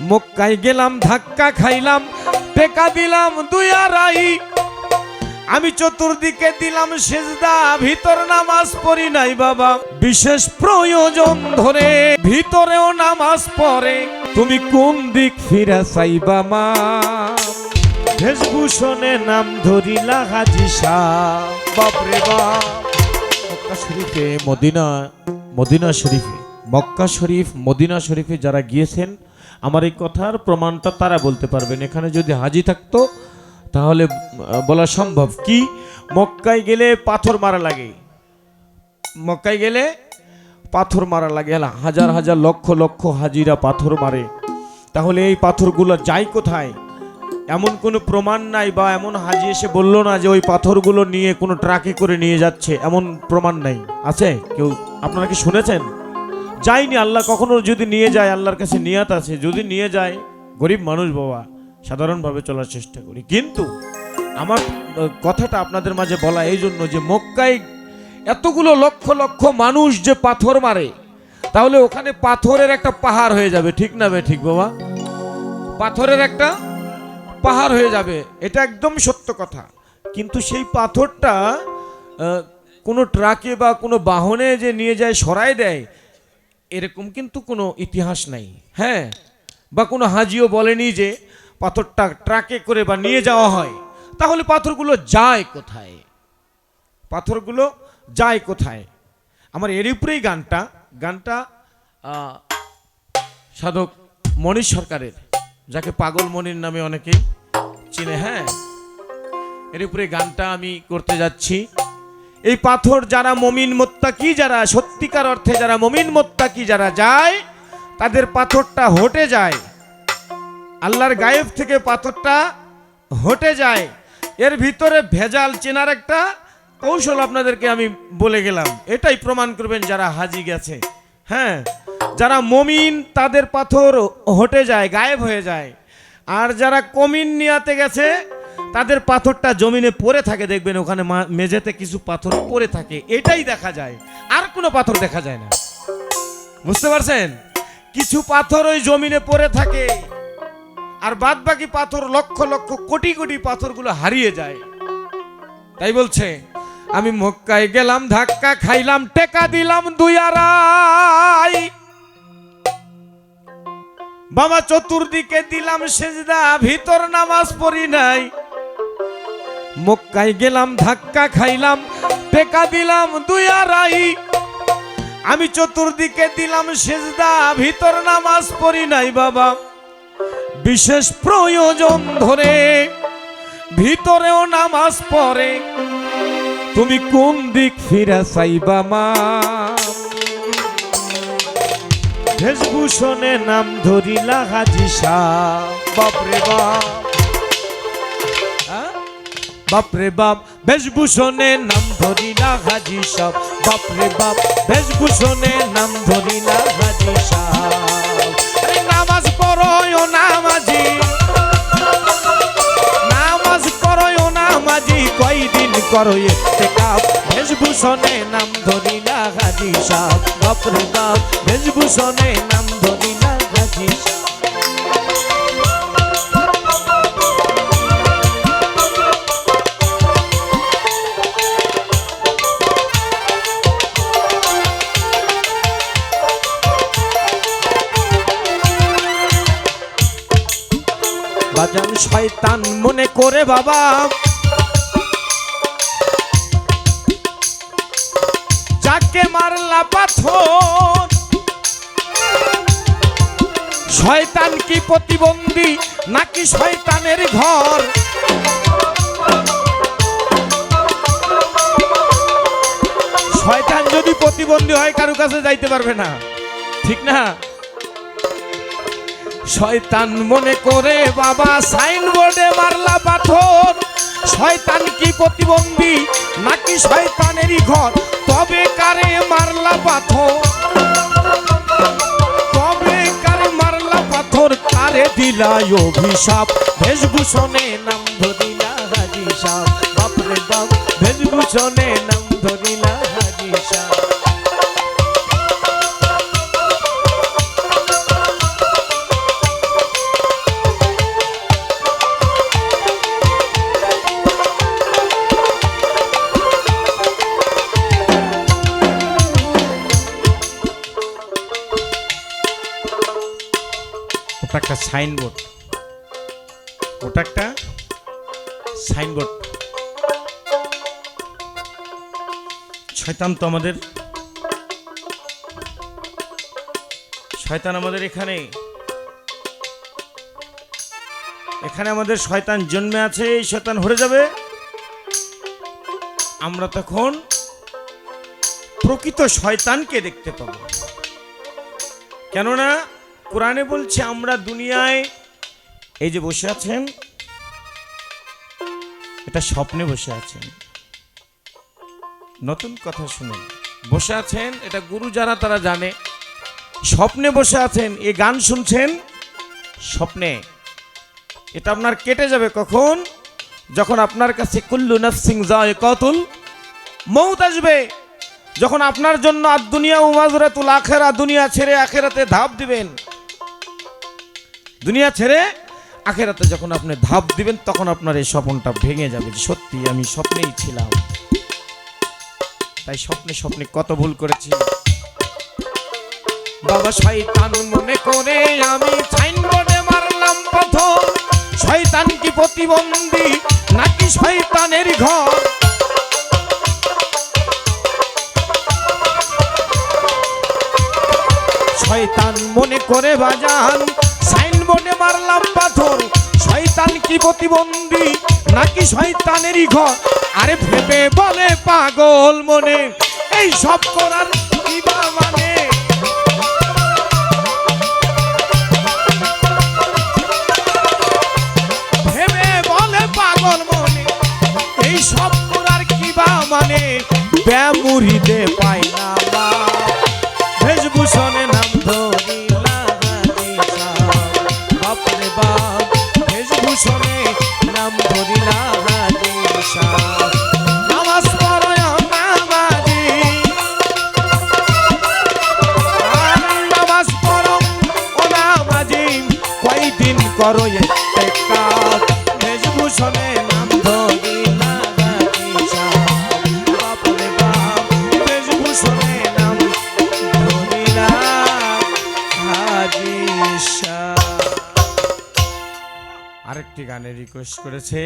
মক্কায় গেলাম, ধাক্কা খাইলাম, টেকা দিলাম দুই আড়াই। আমি চতুর্দিকে দিলাম সেজদা, ভিতর নামাজ পড়ি নাই বাবা। বিশেষ প্রয়োজন ধরে ভিতরেও নামাজ পড়ে। তুমি কোন দিক ফিরা চাইবা মা? ভেষভূষণে নাম ধরিলা হাজি শাহ। বাপরে বাপ মদিনা মদিনা শরীফে। মক্কা শরীফ, মদিনা শরীফে যারা গিয়েছেন, আমার এই কথার প্রমাণটা তারা বলতে পারবেন। এখানে যদি হাজি থাকতো, তাহলে বলা সম্ভব। কি? মক্কায় গেলে পাথর মারা লাগে। মক্কায় গেলে পাথর মারা লাগে। হাজার হাজার লক্ষ লক্ষ হাজিরা পাথর মারে। তাহলে এই পাথরগুলো যায় কোথায়? এমন কোনো প্রমাণ নাই বা এমন হাজি এসে বলল না যে ওই পাথরগুলো নিয়ে কোনো ট্রাকে করে নিয়ে যাচ্ছে। এমন প্রমাণ নাই। আছে? কেউ, আপনারা কি শুনেছেন? যায়নি আল্লাহ, কখনো যদি নিয়ে যায় আল্লাহর কাছে নিয়াত আছে, যদি নিয়ে যায়, গরিব মানুষ বাবা, সাধারণভাবে চলার চেষ্টা করি। কিন্তু আমার কথাটা আপনাদের মাঝে বলা এই জন্য যে মক্কায় এতগুলো লক্ষ লক্ষ মানুষ যে পাথর মারে, তাহলে ওখানে পাথরের একটা পাহাড় হয়ে যাবে, ঠিক না বে, ঠিক বাবা? পাথরের একটা পাহাড় হয়ে যাবে, এটা একদম সত্য কথা। কিন্তু সেই পাথরটা কোনো ট্রাকে বা কোনো বাহনে যে নিয়ে যায় সরাই দেয় এরকম কিন্তু কোনো ইতিহাস নাই হ্যাঁ? বা কোনো হাজিও বলেনি যে পাথরটা ট্রাকে করে বা নিয়ে যাওয়া হয়। তাহলে পাথরগুলো যায় কোথায়? পাথরগুলো যায় কোথায়? আমার এর উপরেই গানটা গানটা সাধক মনীষ সরকারের, যাকে পাগল মনির নামে অনেকেই চিনে হ্যাঁ? এর উপরে গানটা আমি করতে যাচ্ছি। এই পাথর যারা মমিন মোত্তা মোত্তাকি, যারা সত্যিকার অর্থে যারা মমিন মোত্তাকি, যারা যায়, তাদের পাথরটা হটে যায়। আল্লাহর গায়েব থেকে পাথরটা হটে যায়। এর ভিতরে ভেজাল চেনার একটা কৌশল আপনাদেরকে আমি বলে গেলাম। এটাই প্রমাণ করবেন যারা হাজি গেছে। হ্যাঁ যারা মমিন, তাদের পাথর হটে যায়, গায়েব হয়ে যায়। আর যারা কমিন নিয়াতে গেছে তাদের পাথরটা জমিনে পড়ে থাকে, দেখবেন ওখানে মেঝেতে কিছু পাথর পড়ে থাকে। এটাই দেখা যায়। আর কোনো পাথর দেখা যায় না। বুঝতে পারছেন? কিছু পাথর ওই জমিনে পড়ে থাকে, আর বাদ বাকি পাথর লক্ষ লক্ষ কোটি কোটি পাথরগুলো হারিয়ে যায়। তাই বলছে, আমি মক্কায় গেলাম, ধাক্কা খাইলাম, টেকা দিলাম দুই আড়াই। বাবা চতুর্দিকে দিলাম সেজদা, ভিতর নামাজ পড়ি নাই। মক্কায় গেলাম, ধাক্কা খাইলাম, টেকা দিলাম দুই আড়াই। আমি চতুর্দিকে দিলাম সেজদা, ভিতর নামাজ পড়ি নাই বাবা। বিশেষ প্রয়োজন ধরে ভিতরেও নামাজ পড়ে। তুমি কোন দিক ফিরা চাইবা মা? ভেষভূষণে নাম ধরিলা হাজি শাহ বাপরে বাপ? বাপরে বাপ, বেশভূষণে নাম ধরিলা হাজি সাহ। বাপরে বাপ, বেশভূষণে নাম ধরিলা হাজি সাহ। নামাজ পড়ো নামাজি নামাজ পড়ো নামাজি কয়দিন করো একটে কাপ। বেশভূষণে নাম ধরিলা হাজি সাহ। বাপরে বাপ, বেশভূষণে নাম ধরিলা হাজি সাহ। বাজান শয়তান মনে করে বাবা। যাকে মারলা পাথর, শয়তান কি প্রতিবন্ধী নাকি শয়তানের ঘর? শয়তান যদি প্রতিবন্ধী হয়, কারও কাছে যাইতে পারবে না। ঠিক না? শয়তান মনে করে, বাবা সাইনবোর্ডে মারলা পাথর। শয়তান কি প্রতিবন্ধী? নাকি শয়তানেরই ঘর? তবে কারে মারলা পাথর? তবে কারে মারলা পাথর? কারে দিলাই অভিশাপ? বেশভূষণে নাম একটা সাইনবোর্ড। ওটা একটা সাইনবোর্ড। শয়তান তো আমাদের শয়তান আমাদের এখানে। এখানে আমাদের শয়তান জন্মে আছে, এই শয়তান হরে যাবে। আমরা তখন প্রকৃত শয়তানকে দেখতে পাব। কেননা কোরআনে বলছে, আমরা দুনিয়ায় এই যে বসে আছেন, এটা স্বপ্নে বসে আছেন। নতুন কথা শুনুন। বসে আছেন, এটা গুরু যারা, তারা জানে। স্বপ্নে বসে আছেন, এ গান শুনছেন, স্বপ্নে। এটা আপনার কেটে যাবে কখন? যখন আপনার কাছে কুল্লু নাফসিং যায় কতুল, মৌত আসবে। যখন আপনার জন্য আর দুনিয়া উমাজরাতুল আখেরা, দুনিয়া ছেড়ে আখেরাতে ধাপ দিবেন। দুনিয়া ছেড়ে আখেরাতে যখন আপনি ধাপ দিবেন, তখন আপনার এই স্বপ্নটা ভেঙে যাবে সত্যি আমি স্বপ্নেই ছিলাম। তাই স্বপ্নে স্বপ্নে কত ভুল করেছি। বাবা শয়তান মনে করে আমি সাইনবোর্ডে মারলাম প্রথম শয়তান কি প্রতিবন্ধী নাকি শয়তানের ঘর? শয়তান মনে করে বাজান সাইনবোর্ডে মারলাম পাথর। শয়তান কি প্রতিবন্ধী? নাকি শয়তানেরই ঘর? আরে ভেবে বলে পাগল মনে। এই সব করার মানে? ভেবে বলে সব করার কি বা মানে? ব্যামুরিতে পাই না sobre রিকোয়েস্ট করেছে।